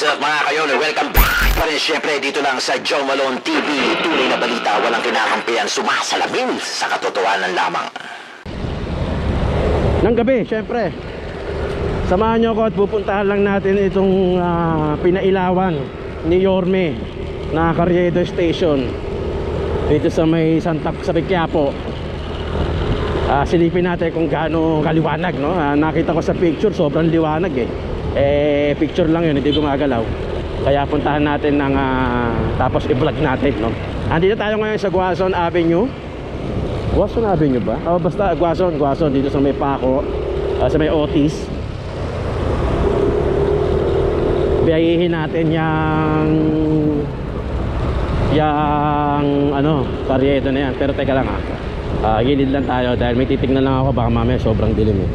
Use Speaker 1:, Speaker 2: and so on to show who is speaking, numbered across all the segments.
Speaker 1: What's up mga kayon? Welcome back pa rin syempre dito lang sa Joe Malone TV. Tunay na balita, walang kinakampihan, sumasalamin sa katotohanan lamang.
Speaker 2: ng gabi, syempre. Samahan nyo ako at pupuntahan lang natin itong ah, pinailawan ni Yorme na Carriedo Station dito sa may Santa sa Quiapo. Ah, silipin natin kung gaano kaliwanag, no? Ah, nakita ko sa picture, sobrang liwanag eh. Eh, picture lang yun, hindi gumagalaw. Kaya puntahan natin ng ah, tapos i-vlog natin, no? Andito tayo ngayon sa Guason Avenue. Guason Avenue ba? Oh, basta Guason, Guason dito sa may Paco, ah, sa may Otis. Biyahihin natin yung yung ano, karyeto na yan. Pero teka lang ah. Ah, gilid lang tayo dahil may titignan lang ako baka mamaya sobrang dilim eh.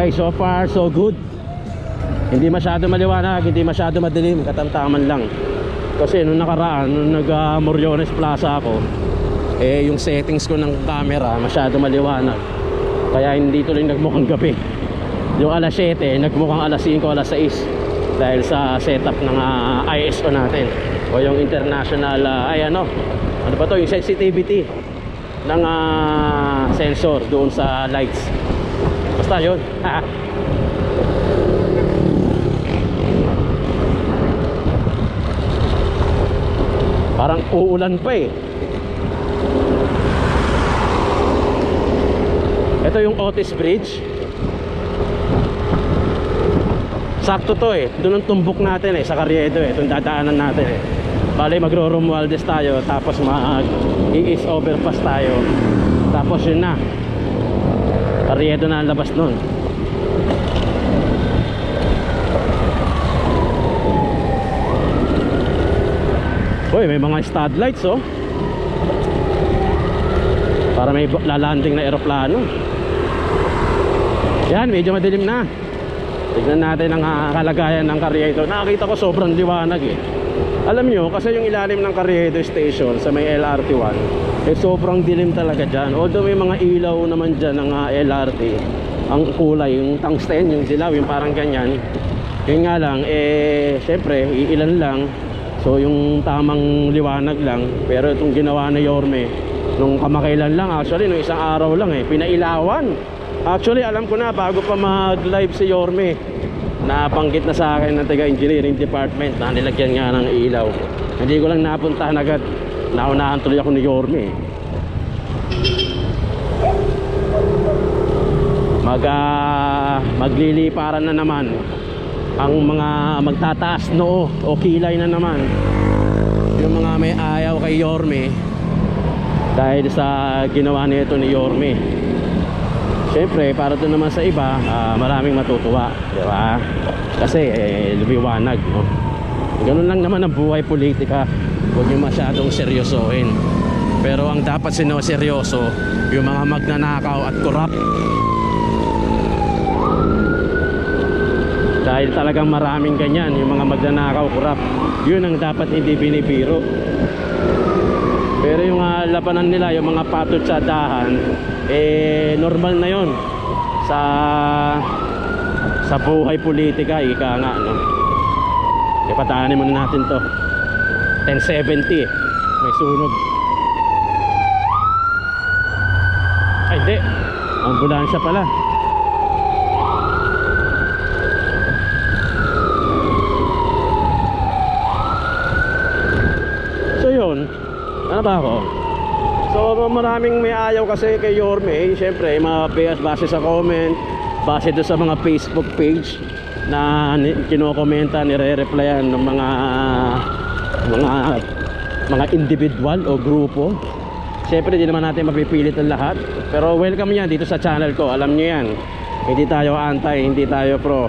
Speaker 2: Okay, so far so good. Hindi masyado maliwanag, hindi masyado madilim, katamtaman lang. Kasi nung nakaraan, nung nag uh, Moriones Plaza ako, eh yung settings ko ng camera masyado maliwanag. Kaya hindi tuloy nagmukhang gabi. Yung alas 7, nagmukhang alas 5, alas 6 dahil sa setup ng ah, ISO natin o yung international ah, ay ano ano ba to yung sensitivity ng ah, sensor doon sa lights basta yun. Parang uulan pa eh. Ito yung Otis Bridge. Sakto to eh. Doon ang tumbok natin eh sa Carriedo eh. Itong dadaanan natin eh. Bali magro Romualdez tayo tapos mag i-east overpass tayo. Tapos yun na Carriedo na ang labas nun Uy, may mga stud lights oh. Para may lalanding na eroplano. Yan, medyo madilim na. Tignan natin ang ah, kalagayan ng Carriedo. Nakakita ko sobrang liwanag eh. Alam nyo, kasi yung ilalim ng Carriedo Station sa may LRT1, eh sobrang dilim talaga dyan. Although may mga ilaw naman dyan ng ah, LRT, ang kulay, yung tungsten, yung dilaw, yung parang ganyan. Yun nga lang, eh, syempre, iilan lang. So yung tamang liwanag lang Pero itong ginawa ni Yorme Nung kamakailan lang Actually nung isang araw lang eh Pinailawan Actually alam ko na bago pa mag live si Yorme Nabanggit na sa akin ng taga engineering department Na nilagyan nga ng ilaw Hindi ko lang napuntahan agad Naunahan tuloy ako ni Yorme Mag ah, Magliliparan na naman ang mga magtataas noo o kilay na naman yung mga may ayaw kay Yorme dahil sa ginawa nito ni Yorme Siyempre, para doon naman sa iba, ah, maraming matutuwa, di ba? Kasi eh, lumiwanag, no? Ganun lang naman ang buhay politika. Huwag niyo masyadong seryosohin. Pero ang dapat sinoseryoso, yung mga magnanakaw at corrupt. Dahil talagang maraming ganyan, yung mga magnanakaw, corrupt. Yun ang dapat hindi binibiro. Pero yung uh, labanan nila, yung mga patot sa dahan, eh normal na yon sa sa buhay politika, ika nga, no? Ipataanin muna natin to. 1070, may sunog. Ay, hindi. Ambulansya pala. So yun, ano ba ako? So maraming may ayaw kasi kay Yorme eh, Siyempre, mga base, sa comment Base doon sa mga Facebook page Na kinokomenta, nire-replyan ng mga Mga mga individual o grupo Siyempre, di naman natin mapipilit ang lahat Pero welcome yan dito sa channel ko Alam nyo yan Hindi tayo anti, hindi tayo pro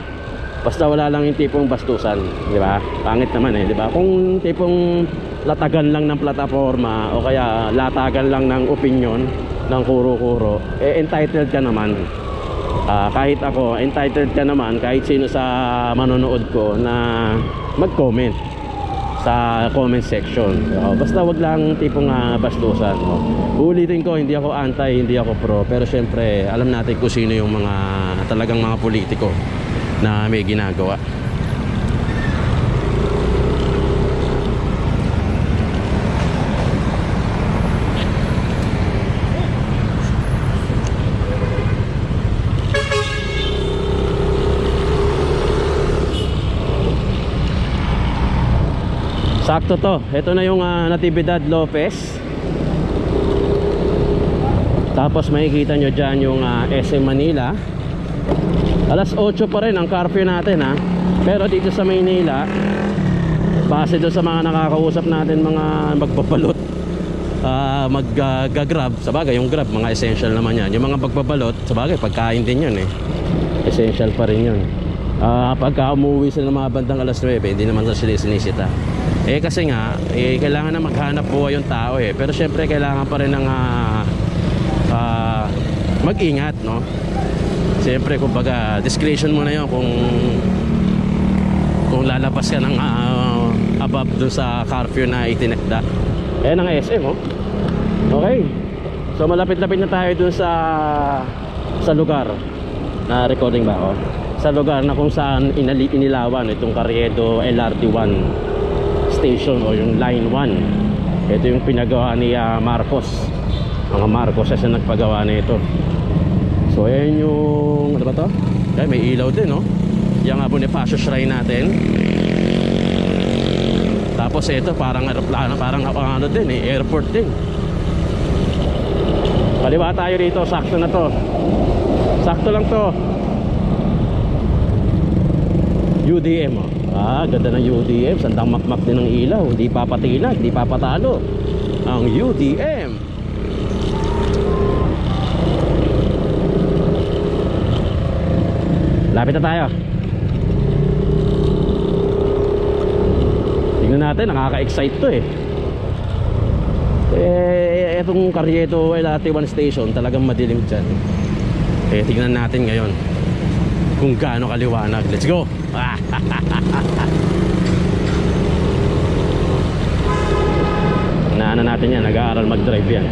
Speaker 2: Basta wala lang yung tipong bastusan, di ba? Pangit naman eh, di ba? Kung tipong latagan lang ng plataforma o kaya latagan lang ng opinion ng kuro-kuro, eh entitled ka naman. Ah, kahit ako, entitled ka naman kahit sino sa manonood ko na mag-comment sa comment section. O, basta wag lang tipong ah, bastusan. O. Uulitin ko, hindi ako anti, hindi ako pro. Pero syempre, alam natin kung sino yung mga talagang mga politiko na may ginagawa. Sakto to. Ito na yung ah, Natividad Lopez. Tapos makikita nyo dyan yung ah, SM Manila. Alas 8 pa rin ang curfew natin ha. Pero dito sa Maynila, base doon sa mga nakakausap natin mga magpapalot, ah mag-grab, sa bagay yung grab, mga essential naman yan. Yung mga magpapalot, sa bagay pagkain din yun eh. Essential pa rin yun. Ah, pagka umuwi sila ng mga bandang alas 9, hindi naman sila sinisita. Eh kasi nga, eh, kailangan na maghanap buhay yung tao eh. Pero syempre kailangan pa rin ng ah, ah, mag-ingat, no? Siyempre, kumbaga, discretion mo na yun kung kung lalabas ka ng ah, above do sa curfew na itinakda. Ayan ang SM, oh. Okay. So, malapit-lapit na tayo dun sa sa lugar na recording ba ako? Sa lugar na kung saan inali, inilawan itong Carriedo LRT1 station o yung line 1. Ito yung pinagawa ni ah, Marcos. Mga Marcos kasi nagpagawa na ito. So ayan yung ano ba to? Ay, may ilaw din no. Yung uh, Bonifacio Shrine natin. Tapos ito parang aeroplano, parang uh, ano din eh, airport din. Kaliwa tayo dito, sakto na to. Sakto lang to. UDM oh. Ah, ganda ng UDM. Sandang makmak din ng ilaw. Hindi papatinag, hindi papatalo. Ang UDM. Lapit na tayo. Tingnan natin, nakaka-excite to eh. Eh, etong Carriedo LRT1 station, talagang madilim dyan. Eh, tingnan natin ngayon kung gaano kaliwanag. Let's go! Naano natin yan, nag-aaral mag-drive yan.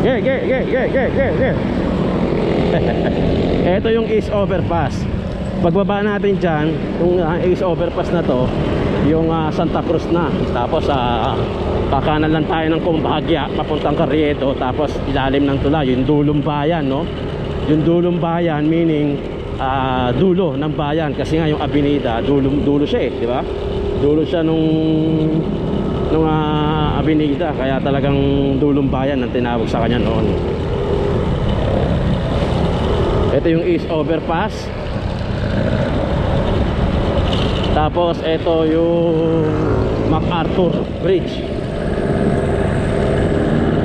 Speaker 2: Ge, ge, ge, ge, ge, ge, ge. Ito yung East Overpass. Pagbaba natin dyan, yung uh, East Overpass na to, yung ah, Santa Cruz na. Tapos sa kakanan lang tayo ng Kumbagya, papuntang Carriedo, tapos ilalim ng tulay, yung dulong bayan, no? Yung dulong bayan, meaning ah, dulo ng bayan. Kasi nga yung Avenida, dulong, dulo siya eh, di ba? Dulo siya nung nung ah, Avenida, kaya talagang dulong bayan ang tinawag sa kanya noon. Ito yung East Overpass. Tapos ito yung MacArthur Bridge.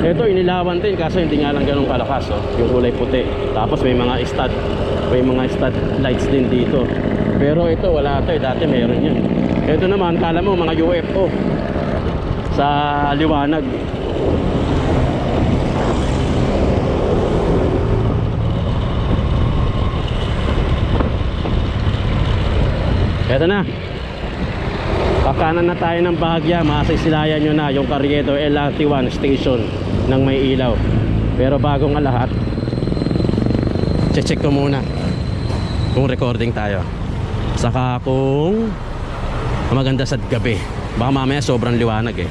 Speaker 2: Ito inilawan din kaso hindi nga lang ganun kalakas oh, yung kulay puti. Tapos may mga stud may mga stud lights din dito. Pero ito wala to eh, dati meron yan. Ito naman kala mo mga UFO sa liwanag. Ito na. Pakanan na tayo ng bahagya, masisilayan nyo na yung Carriedo LRT1 station ng may ilaw. Pero bago nga lahat, check ko muna kung recording tayo. Saka kung maganda sa gabi. Baka mamaya sobrang liwanag eh.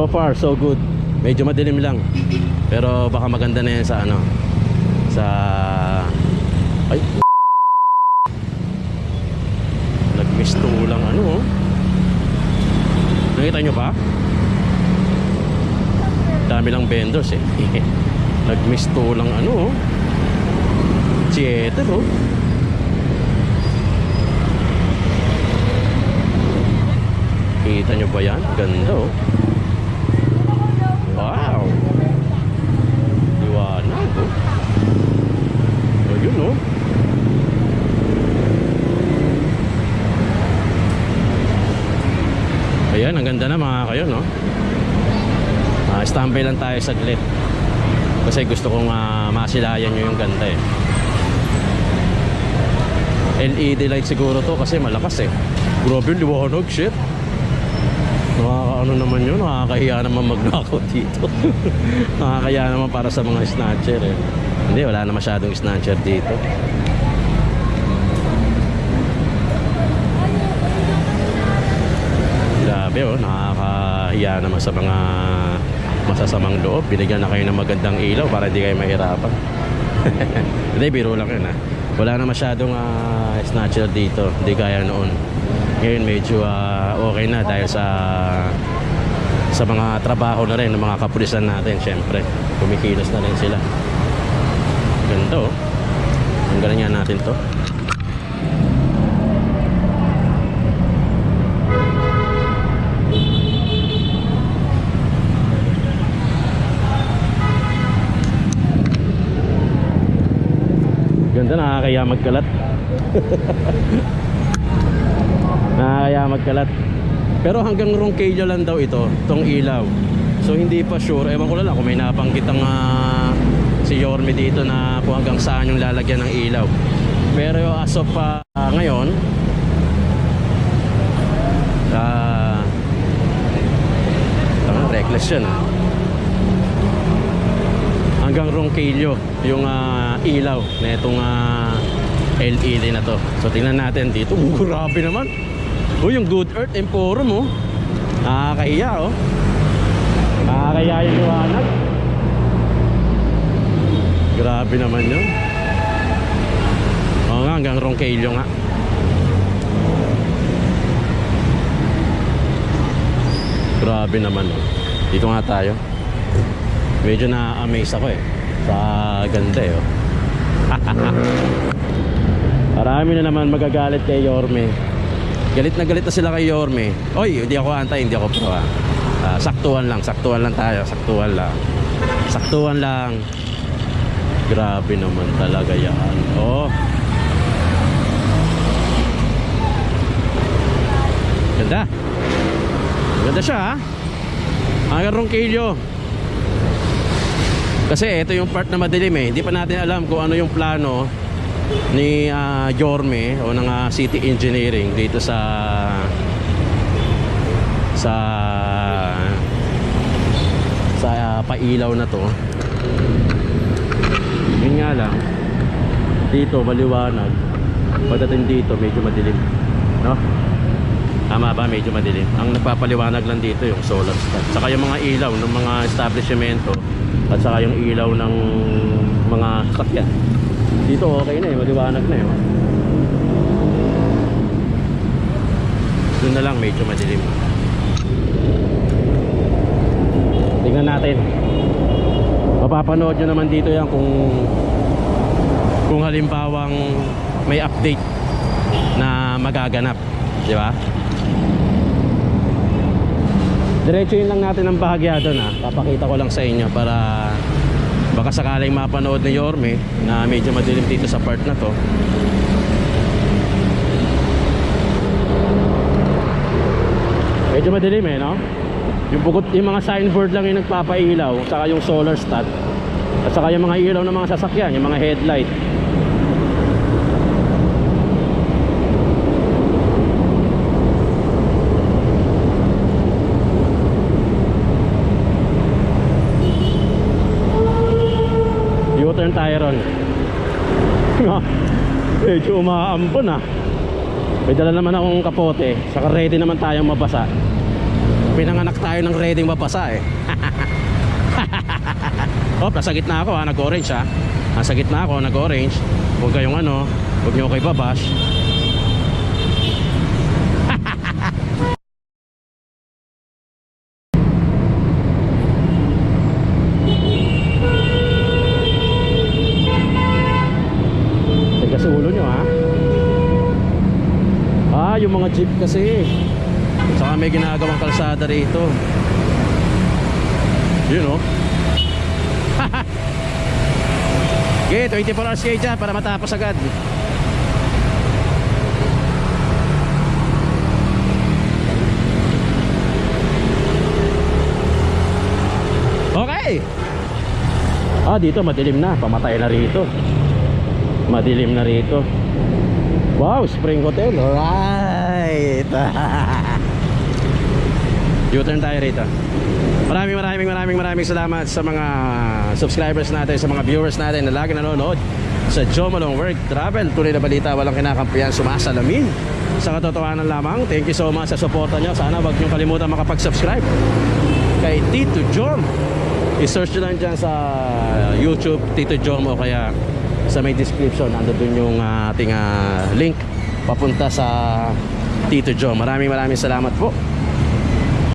Speaker 2: So far, so good. Medyo madilim lang. Pero baka maganda na yan sa ano. Sa... Ay! Nagmisto lang ano oh. Nakita nyo pa? Dami lang vendors eh. Nagmisto lang ano oh. Theater oh. Kita nyo ba yan? Ganda oh. Wow. Liwanag oh. Oh, yun oh. Ayan, ang kayo, no? Ah, standby lang tayo saglit. Kasi gusto kong ah, masilayan nyo yung ganda eh. LED light siguro to kasi malakas eh. Grabe liwanag, shit. Nakakaano naman yun, nakakahiya naman magnakaw dito. nakakahiya naman para sa mga snatcher eh. Hindi, wala na masyadong snatcher dito. Grabe oh, nakakahiya naman sa mga masasamang loob. Binigyan na kayo ng magandang ilaw para hindi kayo mahirapan. Hindi, biro lang yun ha. Wala na masyadong ah, snatcher dito. Hindi gaya noon. Ngayon medyo ah, okay na dahil sa sa mga trabaho na rin ng mga kapulisan natin syempre. Kumikilos na rin sila. Ganito oh. Ang nga natin to. Ganda nakakaya magkalat. nakakaya magkalat. Pero hanggang Ronquillo lang daw ito, tong ilaw. So hindi pa sure, ewan ko lang kung may nabanggit ang ah, si Yorme dito na kung hanggang saan yung lalagyan ng ilaw. Pero as of ah, ngayon, ah, tama, reckless yan ah hanggang Ronquillo yung ah, ilaw na itong ah, LED na to. So tingnan natin dito. Oh, grabe naman. Oh, yung Good Earth Emporium oh. Nakakahiya oh. Nakakahiya yung liwanag. Grabe naman yun. Oo nga, hanggang Ronquillo nga. Grabe naman oh. Dito nga tayo medyo na-amaze ako eh sa ganda eh oh. Marami na naman magagalit kay Yorme. Galit na galit na sila kay Yorme. Oy, hindi ako antay, hindi ako pro ah. Ah, saktuhan lang, saktuhan lang tayo, saktuhan lang. Saktuhan lang. Grabe naman talaga yan. Oh. Ganda. Ganda siya ha. Hanggang Ronquillo. Kasi ito yung part na madilim eh. Hindi pa natin alam kung ano yung plano ni ah, Jorme o ng ah, City Engineering dito sa sa sa ah, pailaw na to. Yun nga lang. Dito maliwanag. Pagdating dito medyo madilim. No? Tama ba? Medyo madilim. Ang nagpapaliwanag lang dito yung solar star. Saka yung mga ilaw ng mga establishmento at saka yung ilaw ng mga sasakyan. Dito okay na eh, maliwanag na eh. Doon na lang medyo madilim. Tingnan natin. Mapapanood nyo naman dito yan kung kung halimbawang may update na magaganap. Di ba? Diretsuhin lang natin ang bahagya doon ha. Papakita ko lang sa inyo para baka sakaling mapanood ni Yorme na medyo madilim dito sa part na to. Medyo madilim eh, no? Yung bukod, yung mga signboard lang yung nagpapailaw, saka yung solar stat. At saka yung mga ilaw ng mga sasakyan, yung mga headlight. U-turn tayo ron. Medyo umaampon ah. May dala naman akong kapote. Saka ready naman tayong mabasa. Pinanganak tayo ng ready mabasa eh. oh, nasa gitna ako ha, nag-orange ha. Nasa gitna ako, nag-orange. Huwag kayong ano, huwag nyo kayo babash. matigas ulo nyo ha. Ah, yung mga jeep kasi. Saka may ginagawang kalsada rito. Yun oh. Okay, 24 hours kayo dyan para matapos agad. Okay. Ah, dito madilim na. Pamatay na rito. Madilim na rito. Wow, Spring Hotel. Alright. U-turn tayo rito. Maraming maraming maraming maraming salamat sa mga subscribers natin, sa mga viewers natin na lagi nanonood sa Joe Malong Work Travel. Tuloy na balita, walang kinakampiyan, sumasalamin. Sa katotohanan lamang, thank you so much sa suporta nyo. Sana wag nyo kalimutan makapag-subscribe kay Tito Jom. I-search nyo lang dyan sa YouTube, Tito Jom o kaya sa may description, nandun dun yung ating ah, link papunta sa Tito Jom. Maraming maraming salamat po.